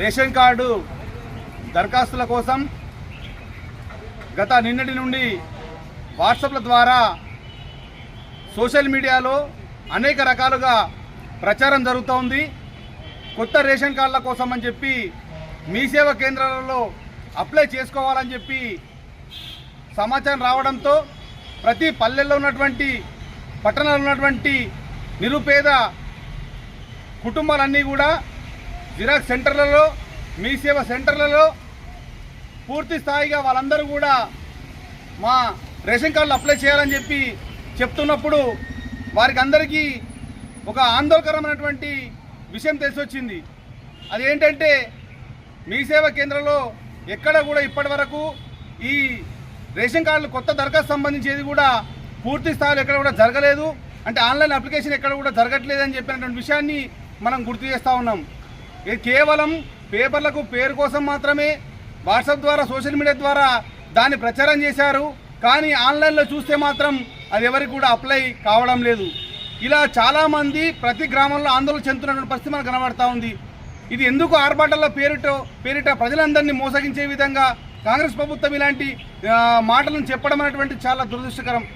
Ration card దరఖాస్తుల కోసం గత నిన్నటి నుండి వాట్సాప్ల ద్వారా సోషల్ మీడియాలో అనేక రకాలుగా ప్రచారం జరుగుతోంది. కొత్త రేషన్ కార్డుల కోసం అని చెప్పి మీ సేవ కేంద్రాలలో అప్లై చేసుకోవాలని చెప్పి సమాచారం రావడంతో ప్రతి పల్లెల్లో ఉన్నటువంటి పట్టణాల్లో ఉన్నటువంటి నిరుపేద కుటుంబాలన్నీ కూడా జిరాక్స్ సెంటర్లలో మీ సేవ సెంటర్లలో పూర్తి స్థాయిగా వాళ్ళందరూ కూడా మా రేషన్ కార్డులు అప్లై చేయాలని చెప్పి చెప్తున్నప్పుడు వారికి అందరికీ ఒక ఆందోళనకరమైనటువంటి విషయం తెలిసి వచ్చింది అదేంటంటే మీ సేవ కేంద్రంలో ఎక్కడ కూడా ఇప్పటి వరకు ఈ రేషన్ కార్డులు కొత్త దరఖాస్తు సంబంధించేది కూడా పూర్తి స్థాయిలో ఎక్కడ కూడా జరగలేదు. అంటే ఆన్లైన్ అప్లికేషన్ ఎక్కడ కూడా జరగట్లేదు అని చెప్పినటువంటి విషయాన్ని మనం గుర్తు చేస్తూ ఉన్నాం. ఇది కేవలం పేపర్లకు పేరు కోసం మాత్రమే వాట్సాప్ ద్వారా సోషల్ మీడియా ద్వారా దాన్ని ప్రచారం చేశారు. కానీ ఆన్లైన్లో చూస్తే మాత్రం అది ఎవరికి కూడా అప్లై కావడం లేదు. ఇలా చాలామంది ప్రతి గ్రామంలో ఆందోళన చెందుతున్నటువంటి పరిస్థితి మనకు కనబడతా ఉంది. ఇది ఎందుకు ఆర్భాటల్లో పేరిట పేరిట ప్రజలందరినీ మోసగించే విధంగా కాంగ్రెస్ ప్రభుత్వం ఇలాంటి మాటలను చెప్పడం అనేటువంటి చాలా దురదృష్టకరం.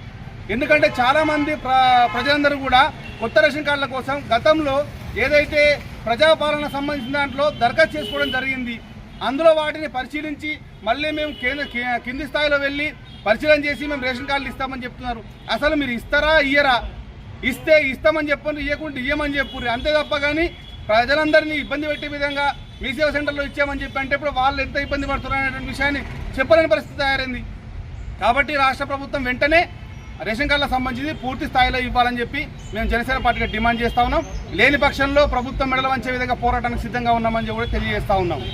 ఎందుకంటే చాలామంది ప్ర ప్రజలందరూ కూడా కొత్త రేషన్ కార్డుల కోసం గతంలో ఏదైతే ప్రజాపాలన సంబంధించిన దాంట్లో దరఖాస్తు చేసుకోవడం జరిగింది అందులో వాటిని పరిశీలించి మళ్ళీ మేము కేంద్ర కింది స్థాయిలో వెళ్ళి పరిశీలన చేసి మేము రేషన్ కార్డులు ఇస్తామని చెప్తున్నారు. అసలు మీరు ఇస్తారా ఇయ్యరా? ఇస్తే ఇస్తామని చెప్పండి ఇవ్వకుంటే ఇయ్యమని చెప్పుర్రి. అంతే తప్ప కానీ ప్రజలందరినీ ఇబ్బంది పెట్టే విధంగా మీ సేవ సెంటర్లో ఇచ్చామని చెప్పి అంటే ఇప్పుడు వాళ్ళు ఎంత ఇబ్బంది పడుతున్నారు అనేటువంటి విషయాన్ని చెప్పలేని పరిస్థితి తయారైంది. కాబట్టి రాష్ట్ర ప్రభుత్వం వెంటనే రేషన్ కార్డులకు సంబంధించి పూర్తి స్థాయిలో ఇవ్వాలని చెప్పి మేము జనసేన పార్టీగా డిమాండ్ చేస్తా ఉన్నాం. లేని పక్షంలో ప్రభుత్వం మెడలు వంచే విధంగా పోరాటానికి సిద్ధంగా ఉన్నామని కూడా తెలియజేస్తా ఉన్నాము.